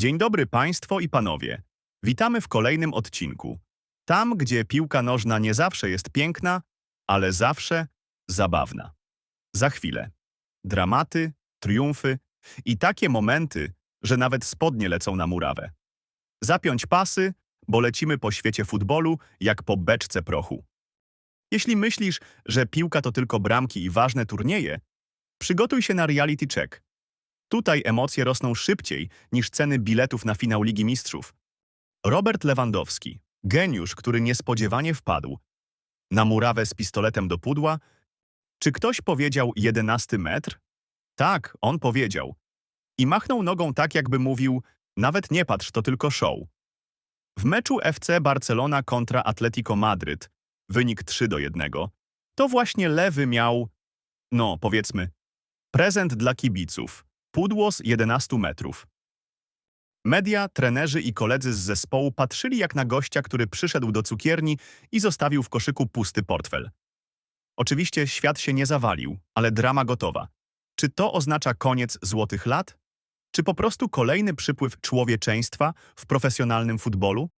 Dzień dobry Państwo i Panowie. Witamy w kolejnym odcinku. Tam, gdzie piłka nożna nie zawsze jest piękna, ale zawsze zabawna. Za chwilę. Dramaty, triumfy i takie momenty, że nawet spodnie lecą na murawę. Zapiąć pasy, bo lecimy po świecie futbolu jak po beczce prochu. Jeśli myślisz, że piłka to tylko bramki i ważne turnieje, przygotuj się na reality check. Tutaj emocje rosną szybciej niż ceny biletów na finał Ligi Mistrzów. Robert Lewandowski, geniusz, który niespodziewanie wpadł na murawę z pistoletem do pudła. Czy ktoś powiedział jedenasty metr? Tak, on powiedział. I machnął nogą tak, jakby mówił, nawet nie patrz, to tylko show. W meczu FC Barcelona kontra Atletico Madryt, wynik 3 do 1, to właśnie Lewy miał, no powiedzmy, prezent dla kibiców. Pudło z 11 metrów. Media, trenerzy i koledzy z zespołu patrzyli jak na gościa, który przyszedł do cukierni i zostawił w koszyku pusty portfel. Oczywiście świat się nie zawalił, ale drama gotowa. Czy to oznacza koniec złotych lat? Czy po prostu kolejny przypływ człowieczeństwa w profesjonalnym futbolu?